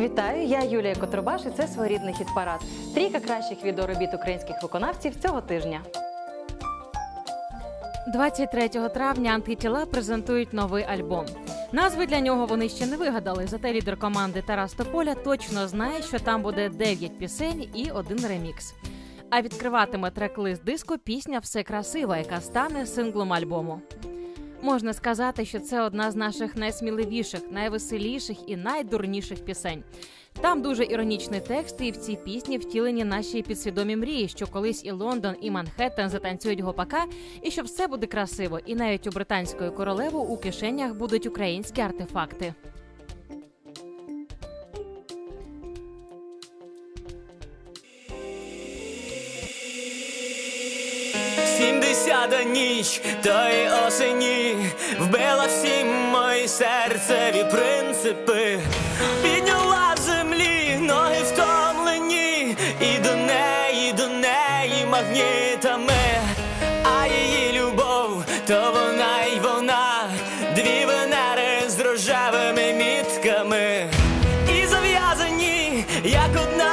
Вітаю, я Юлія Котрубаш і це своєрідний хіт-парад. Трійка кращих відеоробіт українських виконавців цього тижня. 23 травня антитіла презентують новий альбом. Назви для нього вони ще не вигадали. Зате лідер команди Тарас Тополя точно знає, що там буде 9 пісень і один ремікс. А відкриватиме трек-лист диску пісня Все красива, яка стане синглом альбому. Можна сказати, що це одна з наших найсміливіших, найвеселіших і найдурніших пісень. Там дуже іронічний текст, і в цій пісні втілені наші підсвідомі мрії, що колись і Лондон, і Манхеттен затанцюють гопака, і що все буде красиво. І навіть у британської королеви у кишенях будуть українські артефакти. Сімдесята ніч тої осені. Вбила всі мої серцеві принципи, підняла з землі ноги втомлені, і до неї, до неї магнітами, а її любов, то вона й вона, дві венери з рожевими мітками, і зав'язані, як одна,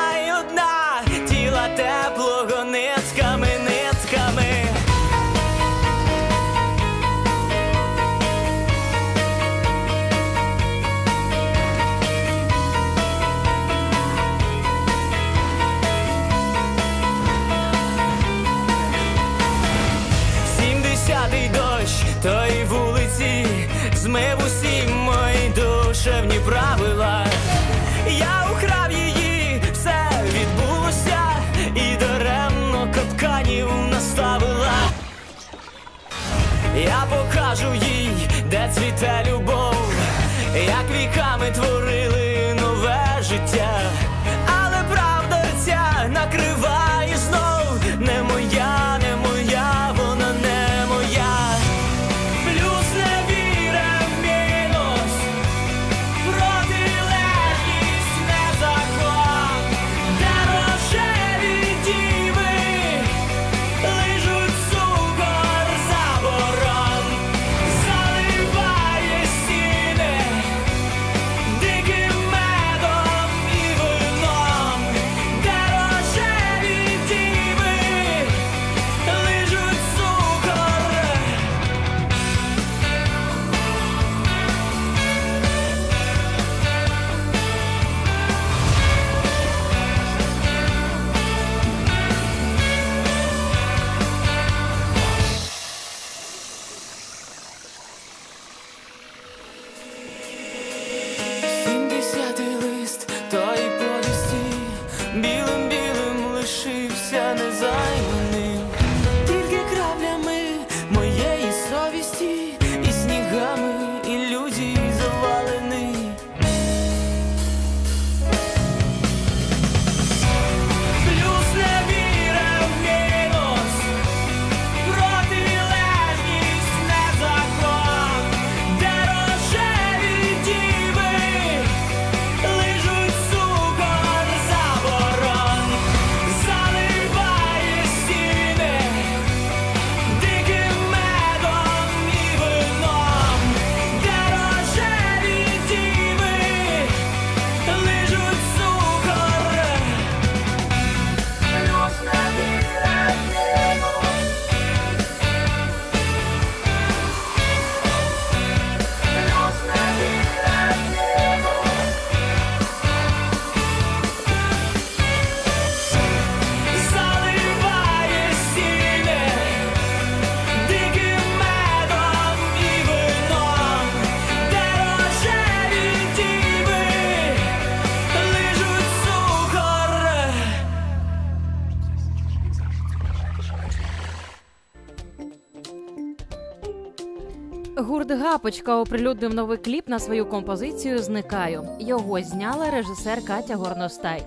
Гурт оприлюднив новий кліп на свою композицію Зникаю. Його зняла режисер Катя Горностай.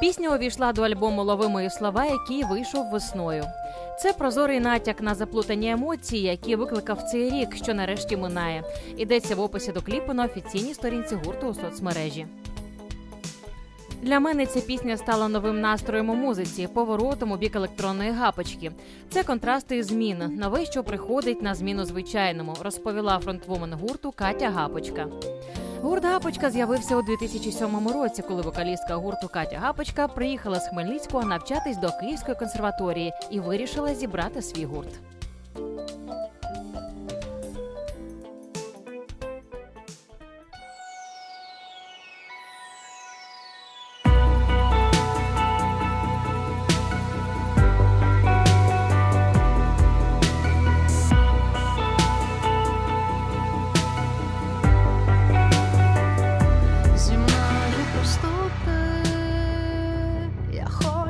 Пісня увійшла до альбому Лови мої слова, який вийшов весною. Це прозорий натяк на заплутані емоції, які викликав цей рік, що нарешті минає. Йдеться в описі до кліпу на офіційній сторінці гурту у соцмережі. Для мене ця пісня стала новим настроєм у музиці, поворотом у бік електронної гапочки. Це контрасти і зміни, нове, що приходить на зміну звичайному, розповіла фронтвумен гурту Катя Гапочка. Гурт Гапочка з'явився у 2007 році, коли вокалістка гурту Катя Гапочка приїхала з Хмельницького навчатись до Київської консерваторії і вирішила зібрати свій гурт.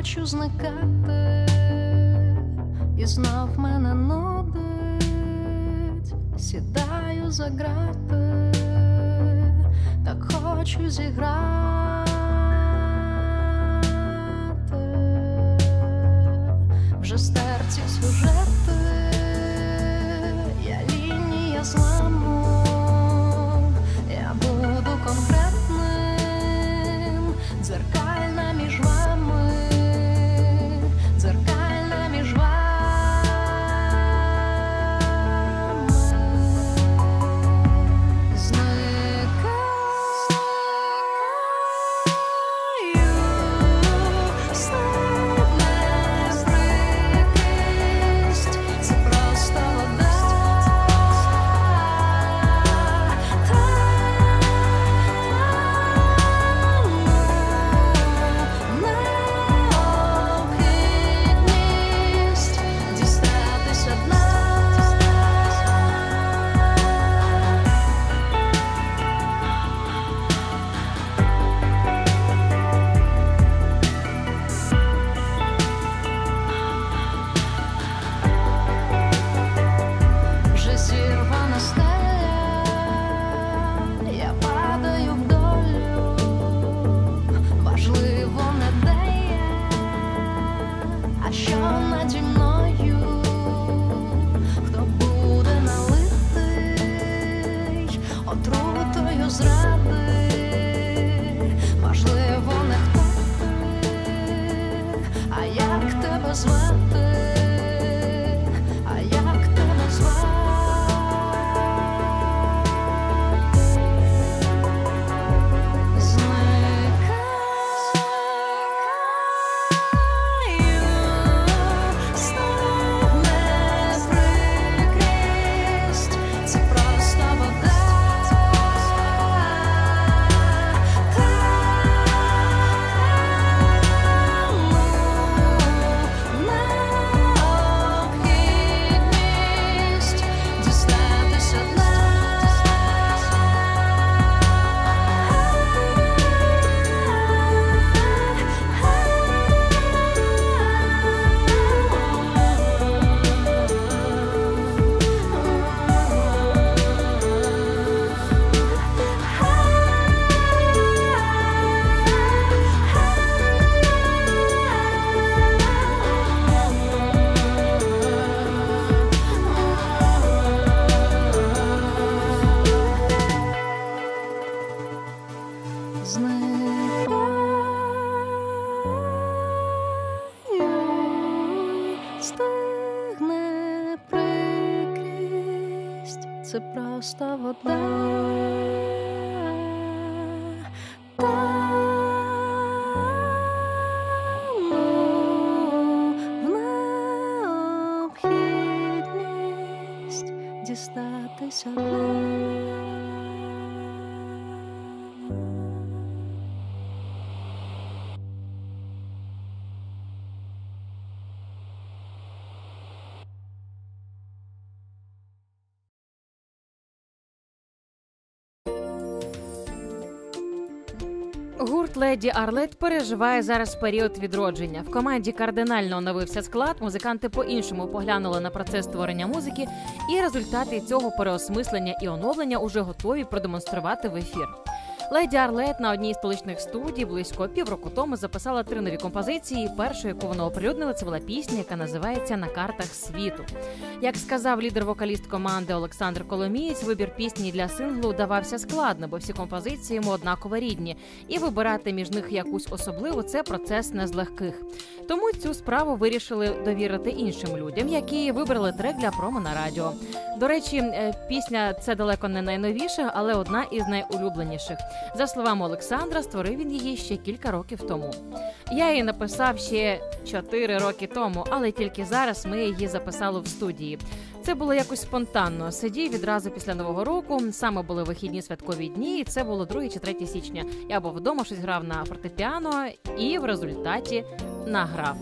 Хочу зникати, і знов мене нудить, сідаю за грати, так хочу зіграти. Вже стерті сюжети, я лінія зламу, я буду конкретним, дзеркальна дістатися Гурт Леді Арлет переживає зараз період відродження. В команді кардинально оновився склад. Музиканти по-іншому поглянули на процес створення музики, і результати цього переосмислення і оновлення уже готові продемонструвати в ефір. Леді Арлет на одній з столичних студій близько півроку тому записала три нові композиції. Першою, яку вона оприлюднила, це була пісня, яка називається На картах світу. Як сказав лідер-вокаліст команди Олександр Коломієць, вибір пісні для синглу давався складно, бо всі композиції йому однаково рідні, і вибирати між них якусь особливу це процес не з легких. Тому цю справу вирішили довірити іншим людям, які вибрали трек для промо на радіо. До речі, е, пісня це далеко не найновіша, але одна із найулюбленіших. За словами Олександра, створив він її ще кілька років тому. Я її написав ще 4 роки тому, але тільки зараз ми її записали в студії. Це було якось спонтанно. Сидів відразу після нового року. Саме були вихідні святкові дні, і це було 2 чи 3 січня. Я був вдома, щось грав на фортепіано і в результаті награв.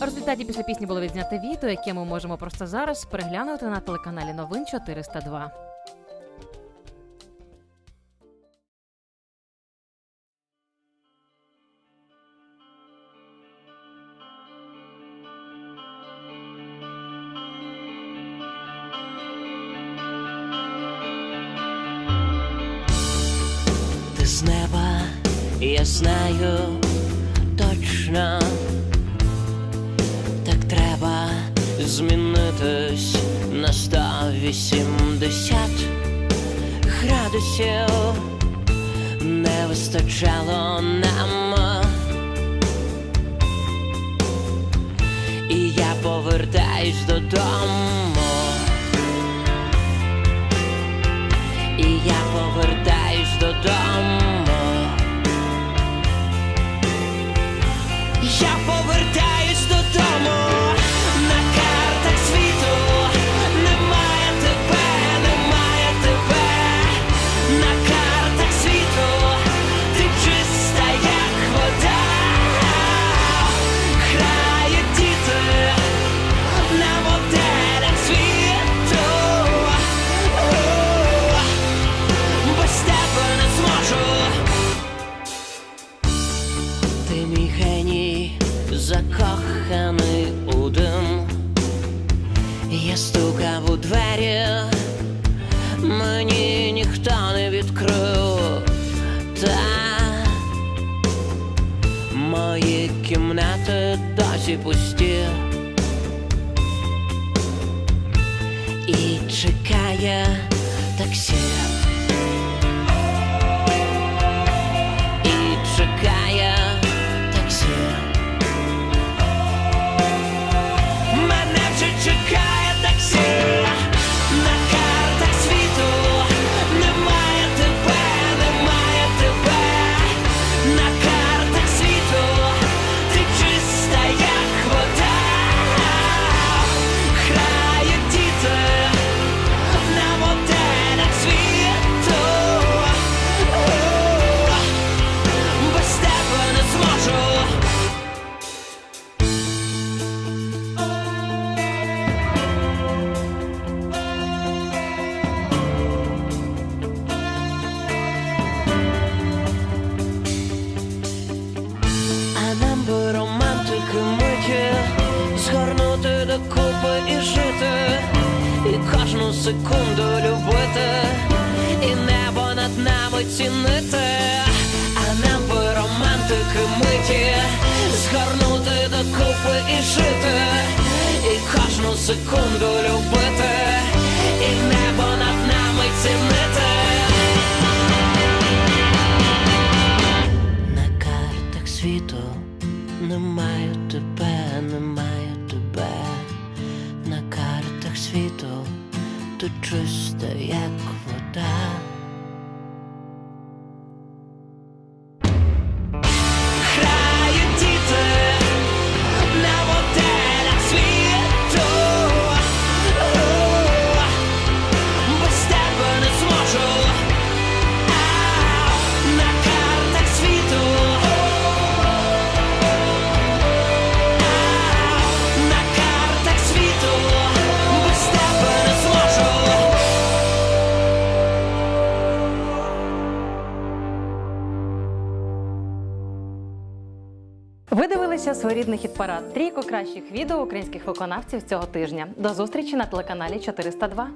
В результаті після пісні було відзнято відео, яке ми можемо просто зараз переглянути на телеканалі Новин 402. Я знаю точно, так треба змінитись на 180 градусів. Не вистачало нам. І я повертаюсь додому. Чекає таксі. Докупи і жити, і кожну секунду любити, і небо над нами цінити, а нам би романтики миті Згорнути докупи і жити, і кожну секунду любити, і небо над нами цінити. На картах світу немає to trust the echo. Дивилися своєрідний хіт-парад. Трійку кращих відео українських виконавців цього тижня. До зустрічі на телеканалі 402.